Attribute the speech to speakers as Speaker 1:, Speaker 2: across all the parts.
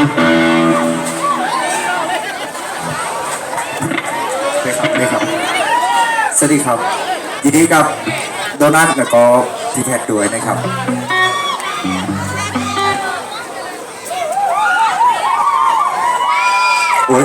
Speaker 1: เลยครับเลยครับ สวัสดีครับ ยินดีกับโดนัทและก็พี่แท็ด้วยนะครับ โอ้ย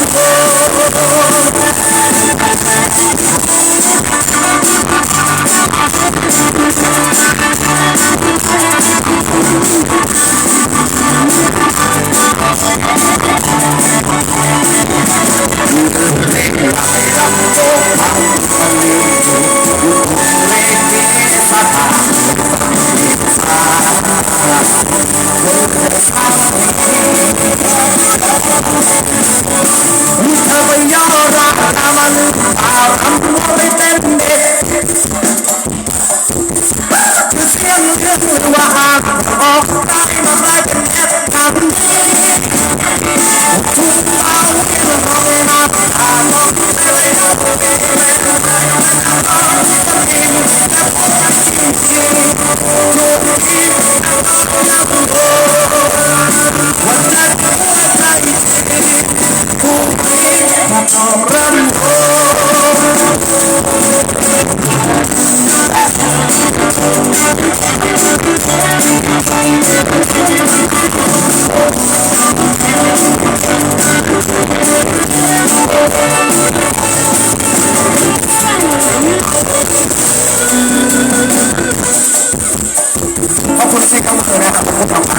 Speaker 1: I'm going to be able.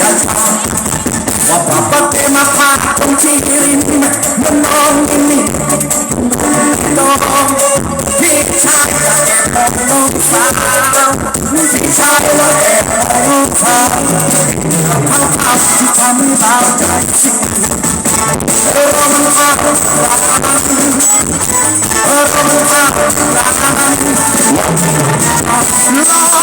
Speaker 1: ช้ทำว่าป้าป้าเตมาพาคงที่รินมันนองนี่น้องพี่ชายต้องสาวพี่ชายแล้วม่ต้องสาวเอาเอาที่ทำเราใจสิเออมันพาเออมันพาลเลาลา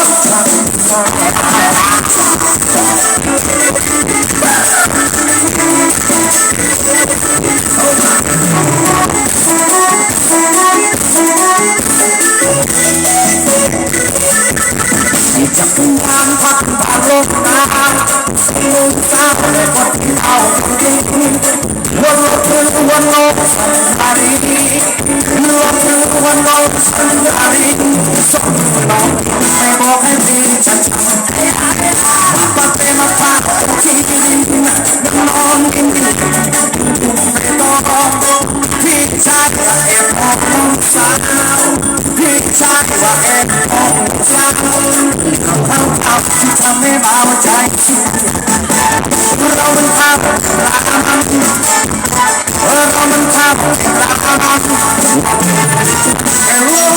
Speaker 1: and love.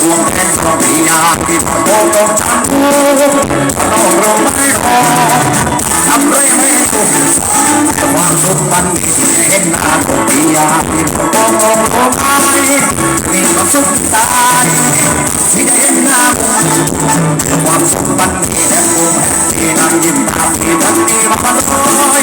Speaker 1: ดวงแทนก็มีงานที่พอโตต้องจับผู้พอเราไม่ขอทำเลยไม่ถูกแต่ความสุขมันดีเห็นหนาก็มีงานที่พอโตต้องโตไมีความสุขตายมีเห็นหน้าแต่ความสุขมันดีและผู้ม่ที่นั่งยิ้มตามที่นั่งดีมาลอย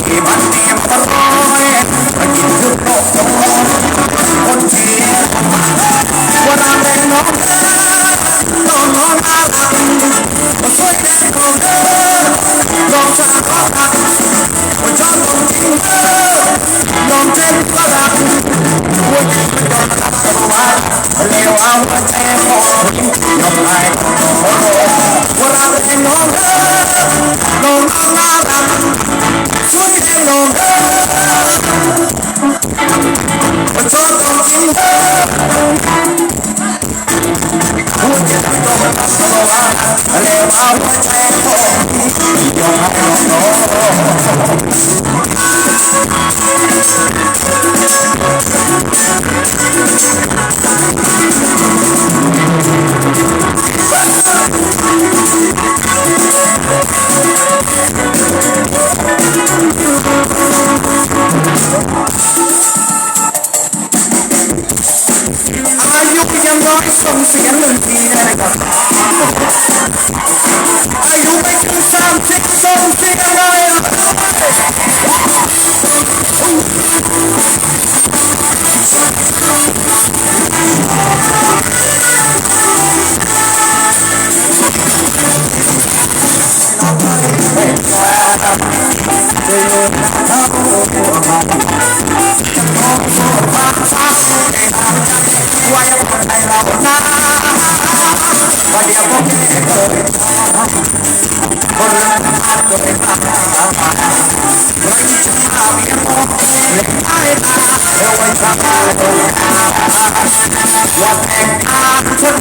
Speaker 1: วันแห่งอาชน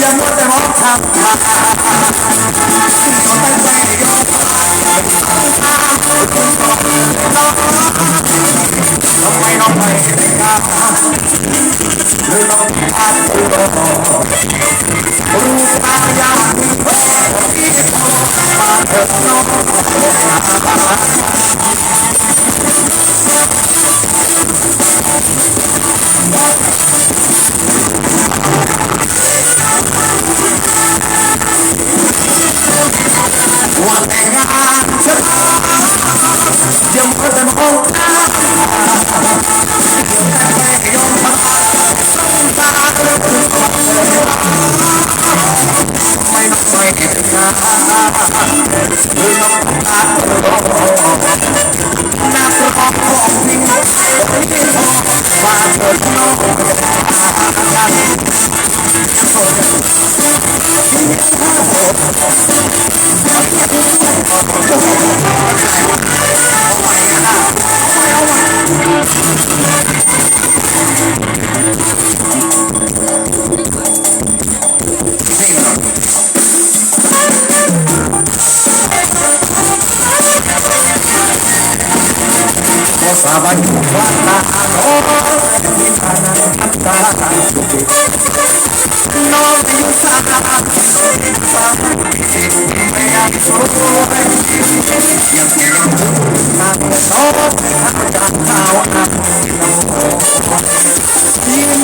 Speaker 1: จะมัวแต่ร้องทำ Müzik Bapak kekuatan Oh Di mana antara suci Nol usaha Yang suruh Yang dilakukan Oh Ada tahu aku Ingat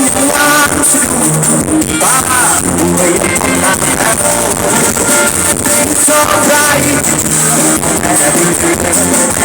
Speaker 1: Bapak Gue yang pernah So bright Everything is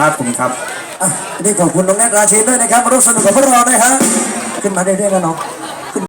Speaker 1: ครับผมครับ
Speaker 2: นี่ขอบคุณน้องแนทราชินด้วยนะครับมาร่วมสนุกกับพวกเรานะฮะขึ้นมาเรื่อยๆนะน้อง